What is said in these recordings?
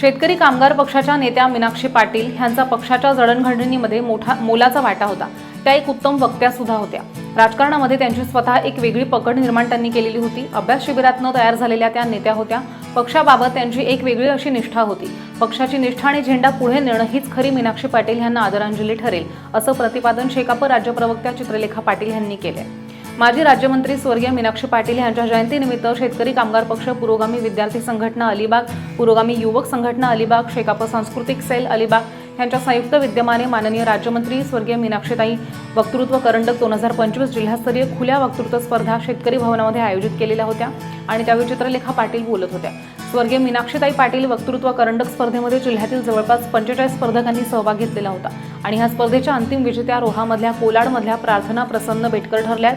शेतकरी कामगार पक्षाच्या नेत्या मीनाक्षी पाटील ह्यांचा पक्षाच्या जडणघडणीमध्ये मोठा मोलाचा वाटा होता. त्या एक उत्तम वक्त्या सुद्धा होत्या. राजकारणामध्ये त्यांची स्वतः एक वेगळी पकड निर्माण त्यांनी केलेली होती. अभ्यास शिबिरातनं तयार झालेल्या त्या नेत्या होत्या. पक्षाबाबत त्यांची एक वेगळी अशी निष्ठा होती. पक्षाची निष्ठा आणि झेंडा पुढे नेणं हीच खरी मीनाक्षी पाटील यांना आदरांजली ठरेल असं प्रतिपादन शेकाप राज्य प्रवक्त्या चित्रलेखा पाटील यांनी आहे माजी राज्यमंत्री स्वर्गीय मीनाक्षी पाटील यांच्या जयंतीनिमित्त शेतकरी कामगार पक्ष पुरोगामी विद्यार्थी संघटना अलिबाग पुरोगामी युवक संघटना अलिबाग शेकाप सांस्कृतिक सेल अलिबाग यांच्या संयुक्त विद्यमाने माननीय राज्यमंत्री स्वर्गीय मीनाक्षीताई वक्तृत्व करंडक दोन हजार पंचवीस जिल्हास्तरीय खुल्या वक्तृत्व स्पर्धा शेतकरी भवनामध्ये आयोजित केलेल्या होत्या आणि त्यावेळी चित्रलेखा पाटील बोलत होत्या. स्वर्गीय मीनाक्षीताई पाटील वक्तृत्व करंडक स्पर्धेमध्ये जिल्ह्यातील जवळपास पंचेचाळीस स्पर्धकांनी सहभाग घेतलेला होता आणि ह्या स्पर्धेच्या अंतिम विजेत्या रोहामधल्या कोलाडमधल्या प्रार्थना प्रसन्न बेटकर ठरल्या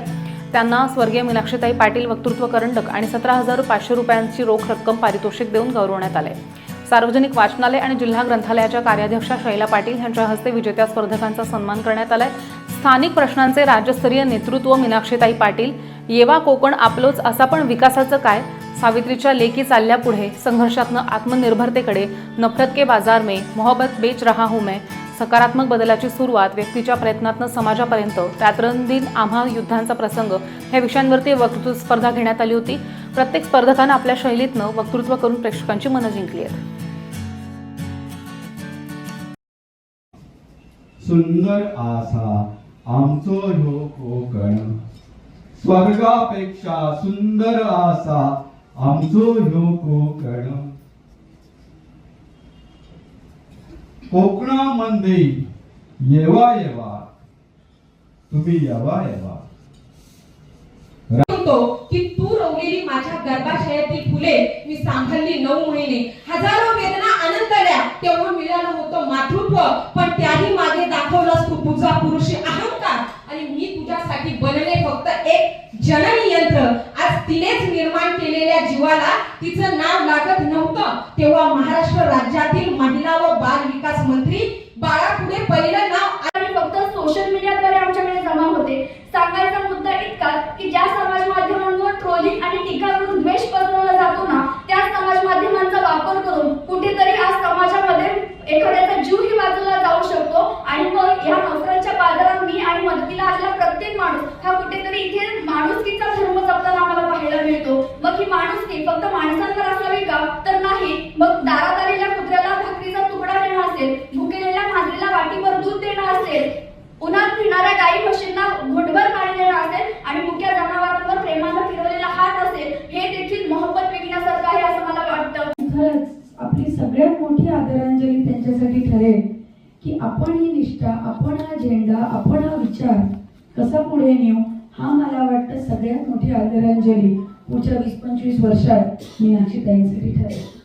त्यांना स्वर्गीय मीनाक्षीताई पाटील वक्तृत्व करंडक आणि सतरा हजार पाचशे रुपयांची रोख रक्कम पारितोषिक देऊन गौरवण्यात आले सार्वजनिक वाचनालय आणि जिल्हा ग्रंथालयाच्या कार्याध्यक्षा शैला पाटील यांच्या हस्ते विजेत्या स्पर्धकांचा सन्मान करण्यात आलाय. स्थानिक प्रश्नांचे राज्यस्तरीय नेतृत्व मीनाक्षीताई पाटील येवा कोकण आपलोच असा पण विकासाचं काय? सावित्रीच्या लेखी चालल्या पुढे संघर्षातनं आत्मनिर्भरतेकडे नफरत के बाजार मे मोहब्बत बेच रहा हूं मैं. सकारात्मक बदलाची सुरुवात व्यक्तीच्या प्रयत्नातनं समाजापर्यंत त्यातरंदीन आम्हा युद्धांचा प्रसंग ह्या विषयांवरती वक्तृत्व स्पर्धा घेण्यात आली होती. प्रत्येक स्पर्धकानं आपल्या शैलीतनं वक्तृत्व करून प्रेक्षकांची मनं जिंकली आहेत. सुंदर आसा आमचो ह्यो कोकण. स्वर्गापेक्षा सुंदर आसा आमचो ह्यो कोकण. कोकणामध्ये येवा येवा तुम्ही येवा येवा. की तू रोवलेली माझ्या गर्भाशयातील फुले मी सांभाळली नऊ महिने. हजारो वेदना अनंतल्या तेव्हा मिळालं होतं मातृत्व पण त्याही मागे दाखवलास तू तुझा पुरुषी अहंकार. आणि मी तुझ्यासाठी बनले फक्त एक जननी यंत्र. आज तिनेच निर्माण केलेल्या जीवाला तिचं नाव लागत नव्हतं. तेव्हा आणि मग या नोकऱ्यांच्या बाजारात मी आणि मदतीला आलेला प्रत्येक माणूस हा कुठेतरी इथे माणुसकीचा धर्म जपताना आम्हाला पाहायला मिळतो. मग ही माणुसकी फक्त माणसांवर असावी का? तर नाही. मग दारात आलेल्या कुत्र्याला भाकरीचा तुकडा देणं असेल भुकेलेल्या मांजरीला वाटीवर दूध देणं असेल उन्हात फिरणाऱ्या गाई म्हशींना घुटभर पाणी देणं असेल आणि मुख्या जनावरांवर प्रेमानं फिरवलेला हात असेल हे देखील मोहब्बत विकण्यासारखं आहे असं मला वाटतं. खरंच आपली सगळ्यात मोठी आदरांजली त्यांच्यासाठी ठरेल. की आपण ही निष्ठा आपण हा झेंडा आपण हा विचार कसा पुढे नेऊ हा मला वाटतं सगळ्यात मोठी आदरांजली पुढच्या वीस पंचवीस वर्षात मीनाक्षी ताईंसाठी ठरेल